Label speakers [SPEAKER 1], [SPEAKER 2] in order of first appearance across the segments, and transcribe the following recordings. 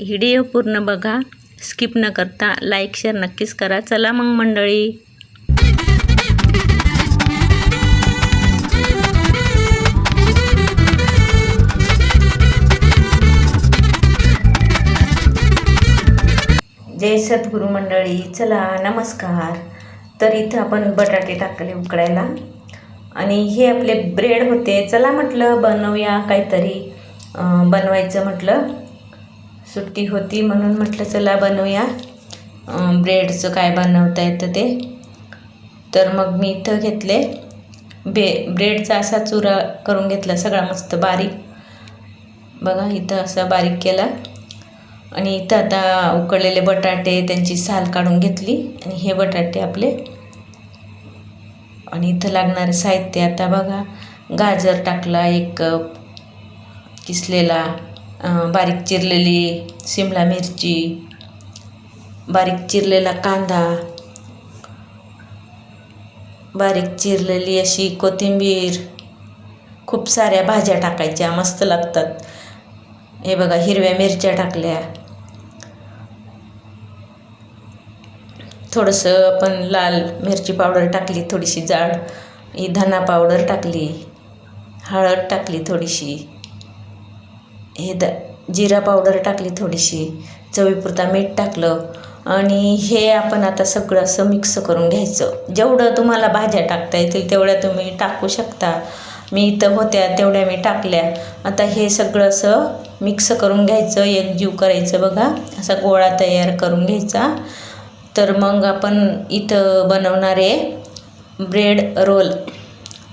[SPEAKER 1] Video पूर्ण बघा. Skip न करता लाईक शेअर नक्कीच करा. चला मग मंडळी. जय सद्गुरू मंडळी. चला नमस्कार. तर इथं आपण बटाटे टाकले उकडायला. आणि हे आपले ब्रेड होते. चला म्हटलं बनवूया काहीतरी. बनवायचं म्हटलं. सुट्टी होती म्हणून म्हटलं चला बनवूया. ब्रेडचं काय बनवता येतं ते. तर मग मी इथं घेतले. बे ब्रेडचा असा चुरा करून घेतला सगळा मस्त बारीक. बघा इथं असा बारीक केला. आणि इथं आता उकडलेले बटाटे त्यांची साल काढून घेतली. आणि हे बटाटे आपले. आणि इथं लागणारे साहित्य आता बघा. गाजर टाकला एक कप. किसलेला. बारीक चिरलेली शिमला मिरची बारीक चिरलेला कांदा बारीक चिरलेली अशी कोथिंबीर खूप साऱ्या भाज्या टाकायच्या मस्त लागतात. हे बघा हिरव्या मिरच्या टाकल्या. थोडंसं आपण लाल मिरची पावडर टाकली थोडीशी जाड. ही धना पावडर टाकली. हळद टाकली थोडीशी. हे द जिरा पावडर टाकली थोडीशी चवीपुरता मीठ टाकलं आणि हे आपण आता सगळं असं मिक्स करून घ्यायचं. जेवढं तुम्हाला भाज्या टाकता येतील तेवढ्या तुम्ही टाकू शकता. मी इथं होत्या तेवढ्या मी टाकल्या. आता हे सगळं असं मिक्स करून घ्यायचं एकजीव करायचं बघा. असा गोळा तयार करून घ्यायचा. तर मग आपण इथं बनवणारे ब्रेड रोल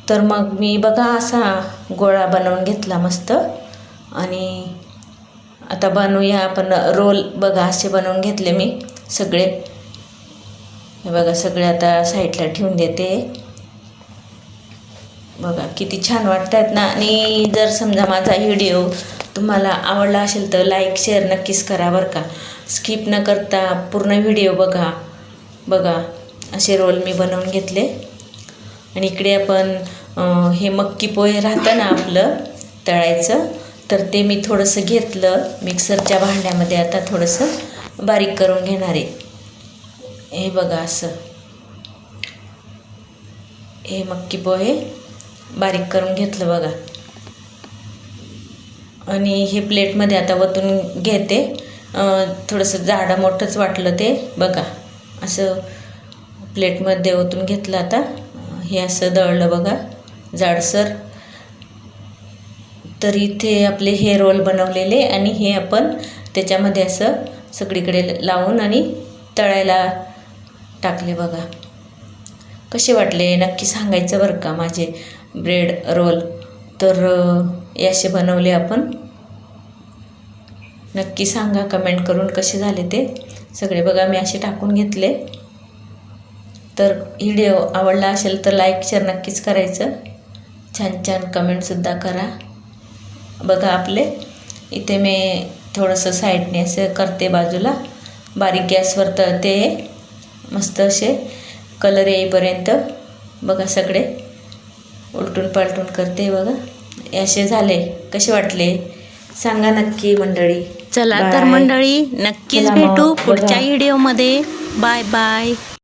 [SPEAKER 1] तर मग मी बघा असा गोळा बनवून घेतला मस्त. आणि आता बनवूया आपण रोल. बघा असे बनवून घेतले मी सगळे. हे बघा सगळे आता साईडला ठेवून देते. बघा किती छान वाटत आहेत ना. आणि जर समजा माझा व्हिडिओ तुम्हाला आवडला असेल तर लाईक शेअर नक्कीच करा बरं का. स्किप न करता पूर्ण व्हिडिओ बघा. बघा असे रोल मी बनवून घेतले. आणि इकडे आपण हे मक्की पोहे राहतं ना आपलं तळायचं. तर ते मी थोडंसं घेतलं. मिक्सरच्या भांड्यामध्ये आता थोडंसं बारीक करून घेणार आहे. हे बघा असं. हे मक्की पोहे बारीक करून घेतलं बघा. आणि हे प्लेटमध्ये आता वतून घेते. थोडंसं जाडं मोठंच वाटलं ते. बघा. असं प्लेटमध्ये ओतून घेतलं आता. हे असं दळलं बघा. जाडसर. तर इथे आपले हे रोल बनवलेले आणि हे आपण त्याच्यामध्ये असं सगळीकडे लावून आणि तळायला टाकले बघा. कसे वाटले? नक्की सांगायचं बरं का माझे ब्रेड रोल तर हे असे बनवले आपण. नक्की सांगा कमेंट करून कसे झाले ते. सगळे बघा मी असे टाकून घेतले. तर व्हिडिओ आवडला असेल तर लाईक शेअर नक्कीच करायचं. छान छान कमेंटसुद्धा करा. बघा आपले. इथे मी थोडंसं साईडने असं करते बाजूला. बारीक गॅसवर तळते मस्त असे कलर येईपर्यंत बघा सगळे. उलटून पालटून करते बघा. असे झाले. कसे वाटले? सांगा नक्की मंडळी. चला तर. मंडळी नक्कीच भेटू. पुढच्या व्हिडिओमध्ये. Bye bye